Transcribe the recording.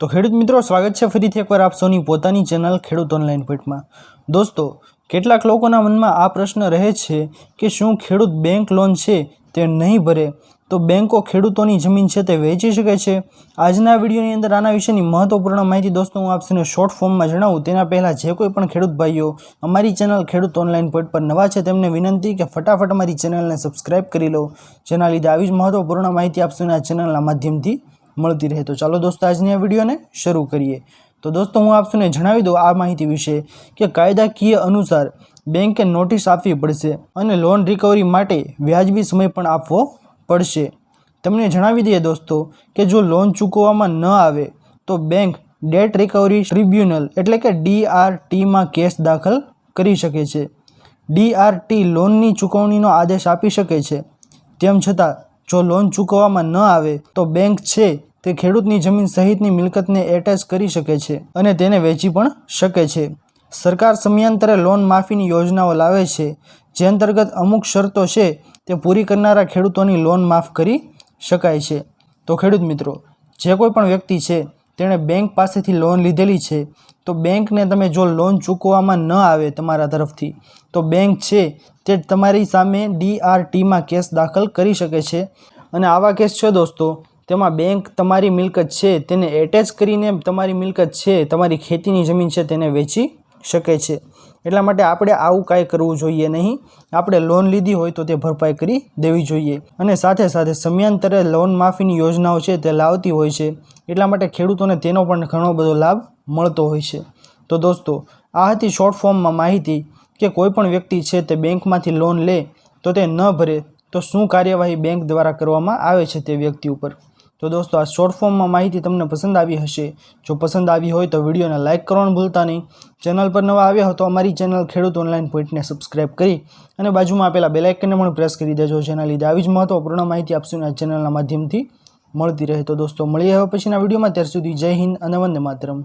તો ખેડૂત મિત્રો, સ્વાગત છે ફરીથી એકવાર આપ સૌની પોતાની ચેનલ ખેડૂત ઓનલાઈન પેટમાં દોસ્તો, કેટલાક લોકોના મનમાં આ પ્રશ્ન રહે છે કે શું ખેડૂત બેંક લોન છે તે નહીં ભરે? તો બેંકો ખેડૂતોની જમીન છે તે વેચી શકે છે? આજના વિડીયોની અંદર આના વિશેની મહત્વપૂર્ણ માહિતી દોસ્તો હું આપને શોર્ટ ફોર્મમાં જણાવું. તેના પહેલાં જે કોઈ પણ ખેડૂત ભાઈઓ અમારી ચેનલ ખેડૂત ઓનલાઈન પોઈન્ટ પર નવા છે તેમને વિનંતી કે ફટાફટ અમારી ચેનલને સબસ્ક્રાઈબ કરી લો. જેના લીધે આવી જ મહત્વપૂર્ણ માહિતી આપશું આ ચેનલના માધ્યમથી મળતી રહે. તો ચાલો દોસ્તો, આજની આ વિડીયોને શરૂ કરીએ. તો દોસ્તો, હું આપને જણાવી દઉં આ માહિતી વિશે કે કાયદાકીય અનુસાર બેંકે નોટિસ આપવી પડશે અને લોન રિકવરી માટે વ્યાજબી સમય પણ આપવો પડશે. તમને જણાવી દઈએ દોસ્તો કે જો લોન ચૂકવવામાં ન આવે, તો બેંક ડેટ રિકવરી ટ્રિબ્યુનલ એટલે કે ડીઆરટીમાં કેસ દાખલ કરી શકે છે. ડીઆરટી લોનની ચૂકવણીનો આદેશ આપી શકે છે. તેમ છતાં, જો લોન ચૂકવવામાં ન આવે, તો બેંક છે તે ખેડૂતની જમીન સહિતની મિલકતને એટેચ કરી શકે છે અને તેને વેચી પણ શકે છે. સરકાર સમયાંતરે લોન માફીની યોજનાઓ લાવે છે. જે અંતર્ગત અમુક શરતો છે તે પૂરી કરનારા ખેડૂતોની લોન માફ કરી શકાય છે. તો ખેડૂત મિત્રો, જે કોઈ પણ વ્યક્તિ છે તેણે બેંક પાસેથી લોન લીધેલી છે, તો બેંકને તમે જો લોન ચૂકવવામાં ન આવે તમારા તરફથી, તો બેંક છે તે તમારી સામે ડીઆરટીમાં કેસ દાખલ કરી શકે છે. અને આવા કેસ છે દોસ્તો તેમાં બેંક તમારી મિલકત છે, તેને એટેચ કરીને તમારી મિલકત છે, તમારી ખેતીની જમીન છે, તેને વેચી શકે છે. એટલા માટે આપણે આવું કાંઈ કરવું જોઈએ નહીં. આપણે લોન લીધી હોય તો તે ભરપાઈ કરી દેવી જોઈએ. અને સાથે સાથે સમયાંતરે લોન માફીની યોજનાઓ છે તે લાવતી હોય છે. એટલા માટે ખેડૂતોને તેનો પણ ઘણો બધો લાભ મળતો હોય છે. તો દોસ્તો, આ હતી શોર્ટ ફોર્મમાં માહિતી કે કોઈ પણ વ્યક્તિ છે તે બેંકમાંથી લોન લે તો તે ન ભરે તો શું કાર્યવાહી બેંક દ્વારા કરવામાં આવે છે તે વ્યક્તિ ઉપર? તો દોસ્તો, આ શોર્ટ ફોર્મમાં માહિતી તમને પસંદ આવી હશે. જો પસંદ આવી હોય તો વિડીયોને લાઇક કરવાનું ભૂલતા નહીં. ચેનલ પર નવા આવ્યા હો તો અમારી ચેનલ ખેડૂત ઓનલાઈન પોઈન્ટને સબસ્ક્રાઇબ કરી અને બાજુમાં આપેલા બેલાઇકનને પણ પ્રેસ કરી દેજો. જેના લીધે આવી જ મહત્વપૂર્ણ માહિતી આપશું આ ચેનલના માધ્યમથી મળતી રહે. તો દોસ્તો, મળીએ હવે પછીના વિડીયોમાં. ત્યાર સુધી જય હિન્દ અને વંદે માતરમ.